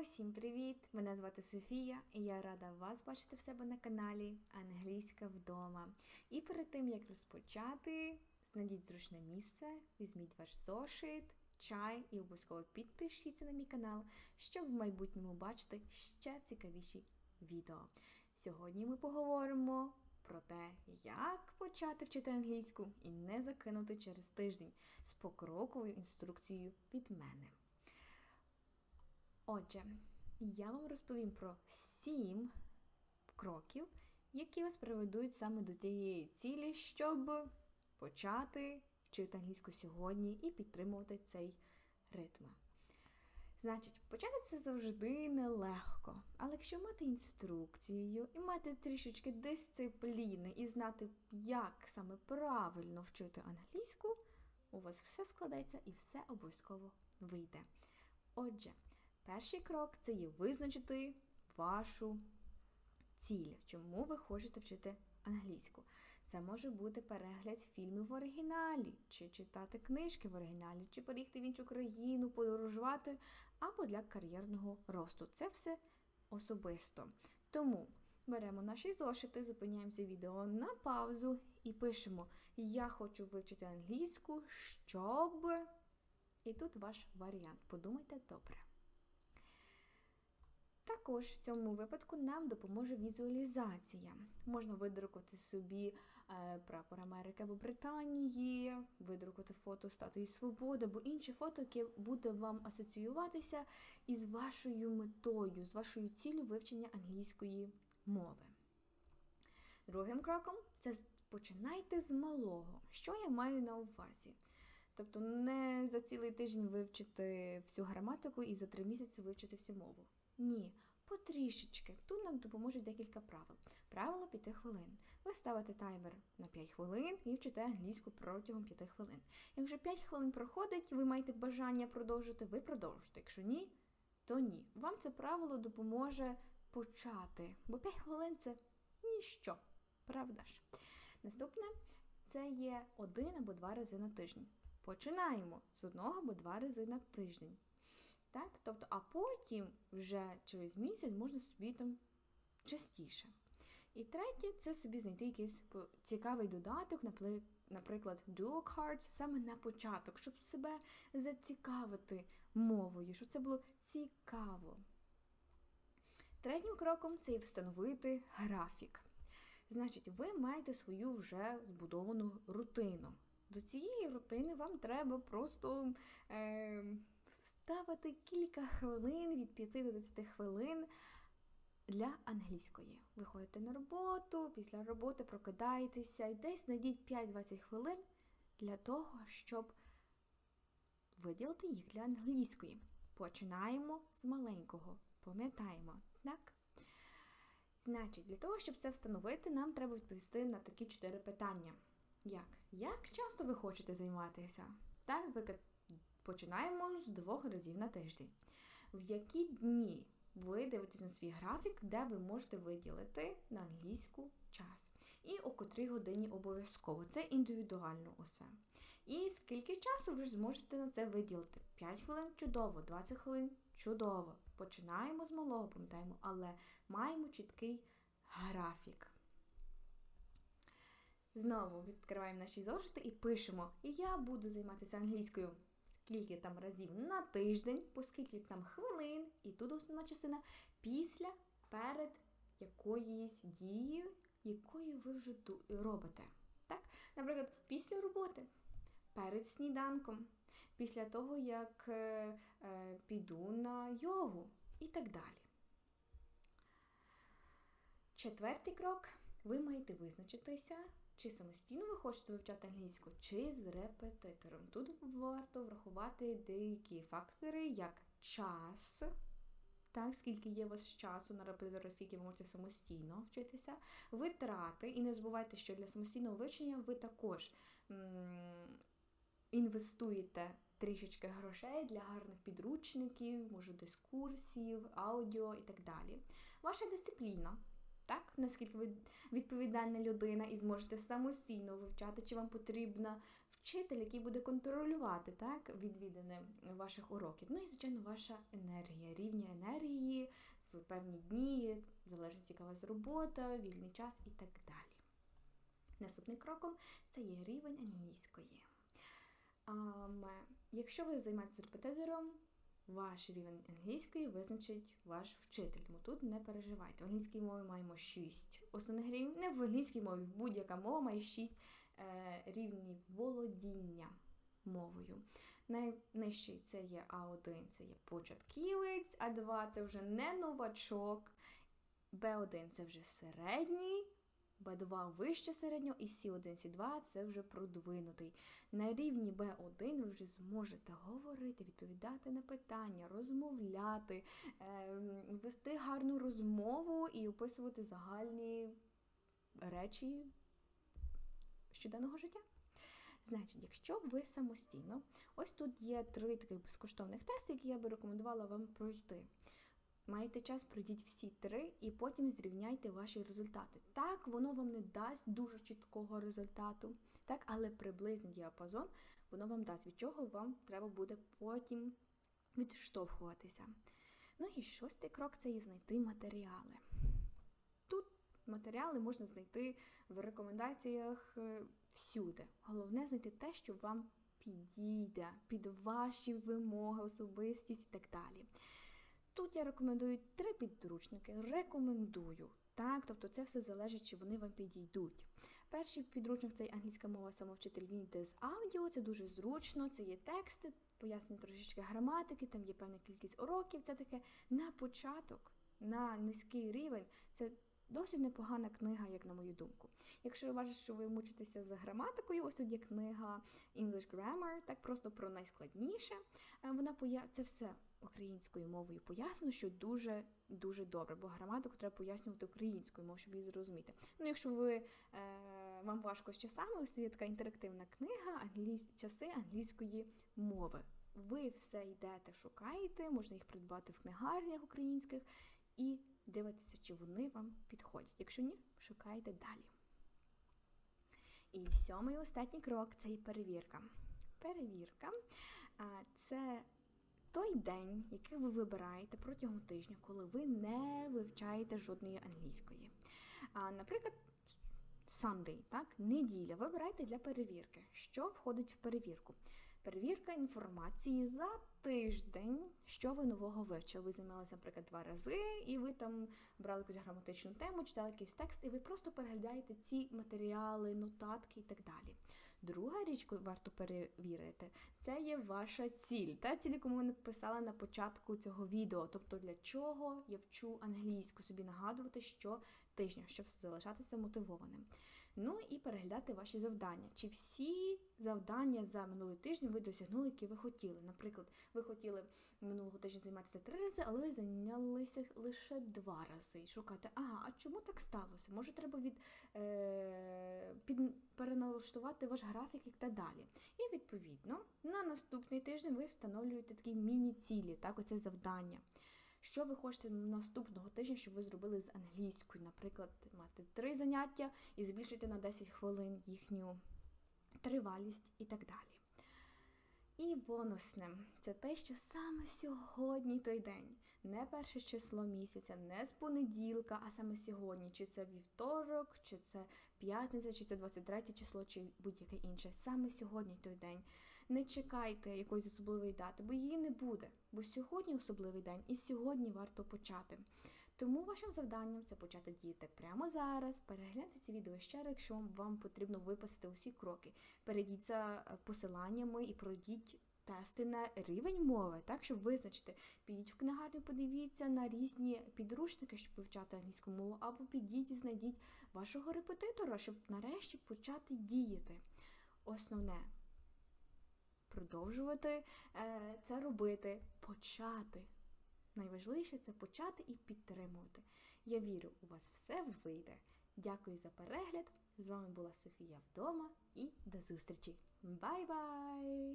Усім привіт! Мене звати Софія, і я рада вас бачити в себе на каналі Англійська вдома. І перед тим як розпочати, знайдіть зручне місце, візьміть ваш зошит, чай і обов'язково підпишіться на мій канал, щоб в майбутньому бачити ще цікавіші відео. Сьогодні ми поговоримо про те, як почати вчити англійську і не закинути через тиждень з покроковою інструкцією від мене. Отже, я вам розповім про сім кроків, які вас приведуть саме до тієї цілі, щоб почати вчити англійську сьогодні і підтримувати цей ритм. Значить, почати це завжди нелегко, але якщо мати інструкцію і мати трішечки дисципліни і знати, як саме правильно вчити англійську, у вас все складеться і все обов'язково вийде. Отже, Перший крок це є визначити вашу ціль, чому ви хочете вчити англійську. Це може бути перегляд фільмів в оригіналі, чи читати книжки в оригіналі, чи переїхати в іншу країну, подорожувати, або для кар'єрного росту. Це все особисто. Тому беремо наші зошити, зупиняємося відео на паузу і пишемо: Я хочу вивчити англійську, щоб. І тут ваш варіант. Подумайте добре. Також в цьому випадку нам допоможе візуалізація. Можна видрукувати собі е, прапор Америки або Британії, видрукувати фото статуї Свободи або інші фото, яке буде вам асоціюватися із вашою метою, з вашою ціллю вивчення англійської мови. Другим кроком це починайте з малого. Що я маю на увазі? Тобто не за цілий тиждень вивчити всю граматику і за три місяці вивчити всю мову. Ні, потрішечки. Тут нам допоможуть декілька правил. Правило 5 хвилин. Ви ставите таймер на 5 хвилин і вчите англійську протягом 5 хвилин. Якщо 5 хвилин проходить, ви маєте бажання продовжити, ви продовжите. Якщо ні, то ні. Вам це правило допоможе почати, бо 5 хвилин це ніщо. Правда ж? Наступне це є один або два рази на тиждень. Починаємо з одного або два рази на тиждень. Так? Тобто, А потім вже через місяць можна собі там частіше. І третє це собі знайти якийсь цікавий додаток, наприклад, Dual Cards, саме на початок, щоб себе зацікавити мовою, щоб це було цікаво. Третім кроком це і встановити графік. Значить, ви маєте свою вже збудовану рутину. До цієї рутини вам треба просто. Е, вставити кілька хвилин від 5 до 10 хвилин для англійської. Ви ходите на роботу, після роботи прокидаєтеся і десь знайдіть 5-20 хвилин для того, щоб виділити їх для англійської. Починаємо з маленького. Пам'ятаємо, так? Значить, для того, щоб це встановити, нам треба відповісти на такі чотири питання. Як? Як часто ви хочете займатися? Так, наприклад, Починаємо з двох разів на тиждень. В які дні ви дивитесь на свій графік, де ви можете виділити на англійську час. І о котрій годині обов'язково. Це індивідуально усе. І скільки часу ви зможете на це виділити? 5 хвилин чудово, 20 хвилин чудово. Починаємо з малого, пам'ятаємо, але маємо чіткий графік. Знову відкриваємо наші зошити і пишемо: Я буду займатися англійською скільки там разів на тиждень, по скільки там хвилин, і тут основна частина після, перед якоюсь дією, якою ви вже робите. Так? Наприклад, після роботи, перед сніданком, після того, як е, е, піду на йогу і так далі. Четвертий крок. Ви маєте визначитися, чи самостійно ви хочете вивчати англійську, чи з репетитором. Тут варто врахувати деякі фактори, як час, так, скільки є у вас часу на репетитора, скільки ви можете самостійно вчитися, витрати. І не забувайте, що для самостійного вивчення ви також м інвестуєте трішечки грошей для гарних підручників, може дискурсів, аудіо і так далі. Ваша дисципліна так? Наскільки ви відповідальна людина і зможете самостійно вивчати, чи вам потрібна вчитель, який буде контролювати так, відвідини ваших уроків. Ну і, звичайно, ваша енергія, рівня енергії в певні дні, залежить, яка у вас робота, вільний час і так далі. Наступним кроком це є рівень англійської. Ам, якщо ви займаєтеся репетитором, ваш рівень англійської визначить ваш вчитель. Тому тут не переживайте. В англійській мові маємо 6 основних рівнів. Не в англійській мові, в будь-яка мова має 6 е, рівнів володіння мовою. Найнижчий це є А1, це є початківець, А2 це вже не новачок, Б1 це вже середній, Б2 вище середнього, і С1, С2 це вже продвинутий. На рівні Б1 ви вже зможете говорити, відповідати на питання, розмовляти, ем, вести гарну розмову і описувати загальні речі щоденного життя. Значить, якщо ви самостійно, ось тут є три таких безкоштовних тести, які я би рекомендувала вам пройти. Маєте час, пройдіть всі три і потім зрівняйте ваші результати. Так, воно вам не дасть дуже чіткого результату, так, але приблизний діапазон воно вам дасть, від чого вам треба буде потім відштовхуватися. Ну і шостий крок це і знайти матеріали. Тут матеріали можна знайти в рекомендаціях е, всюди. Головне знайти те, що вам підійде, під ваші вимоги, особистість і так далі. Тут я рекомендую три підручники. Рекомендую. Так, тобто це все залежить, чи вони вам підійдуть. Перший підручник це англійська мова самовчитель, він йде з аудіо, це дуже зручно, це є тексти, пояснення трошечки граматики, там є певна кількість уроків. Це таке на початок, на низький рівень. Це досить непогана книга, як на мою думку. Якщо ви бачите, що ви мучитеся з граматикою, ось тут є книга English Grammar, так просто про найскладніше. Е, Вона поя... це все українською мовою пояснено, що дуже дуже добре, бо граматику треба пояснювати українською мовою, щоб її зрозуміти. Ну, якщо ви е, вам важко з часами, ось є така інтерактивна книга часи англійської мови. Ви все йдете, шукаєте, можна їх придбати в книгарнях українських і дивитися, чи вони вам підходять. Якщо ні, шукайте далі. І сьомий останній крок це і перевірка. Перевірка це той день, який ви вибираєте протягом тижня, коли ви не вивчаєте жодної англійської. А, Наприклад, Sunday, так, неділя. Вибирайте для перевірки. Що входить в перевірку? Перевірка інформації за тиждень, що ви нового вивчили. Ви займалися, наприклад, два рази, і ви там брали якусь граматичну тему, читали якийсь текст, і ви просто переглядаєте ці матеріали, нотатки і так далі. Друга річ, варто перевірити, це є ваша ціль. Та ціль, яку ми написала на початку цього відео. Тобто, для чого я вчу англійську, собі нагадувати що тижня, щоб залишатися мотивованим. Ну і переглядати ваші завдання. Чи всі завдання за минулий тиждень ви досягнули, які ви хотіли? Наприклад, ви хотіли минулого тижня займатися три рази, але ви зайнялися лише два рази. І шукати, ага, а чому так сталося? Може, треба від, е, під, переналаштувати ваш графік і так далі. І відповідно на наступний тиждень ви встановлюєте такі міні-цілі, так, оце завдання. Що ви хочете наступного тижня, щоб ви зробили з англійською? Наприклад, мати три заняття і збільшити на 10 хвилин їхню тривалість і так далі. І бонусне це те, що саме сьогодні той день, не перше число місяця, не з понеділка, а саме сьогодні, чи це вівторок, чи це п'ятниця, чи це 23 число, чи будь-яке інше. Саме сьогодні той день. Не чекайте якоїсь особливої дати, бо її не буде. Бо сьогодні особливий день, і сьогодні варто почати. Тому вашим завданням це почати діяти прямо зараз. Перегляньте ці відео ще раз, якщо вам потрібно виписати усі кроки. Перейдіть за посиланнями і пройдіть тести на рівень мови, так щоб визначити. Підіть в книгарню, подивіться на різні підручники, щоб вивчати англійську мову, або підіть і знайдіть вашого репетитора, щоб нарешті почати діяти. Основне продовжувати е, це робити, почати. Найважливіше це почати і підтримувати. Я вірю, у вас все вийде. Дякую за перегляд. З вами була Софія вдома і до зустрічі. Бай-бай!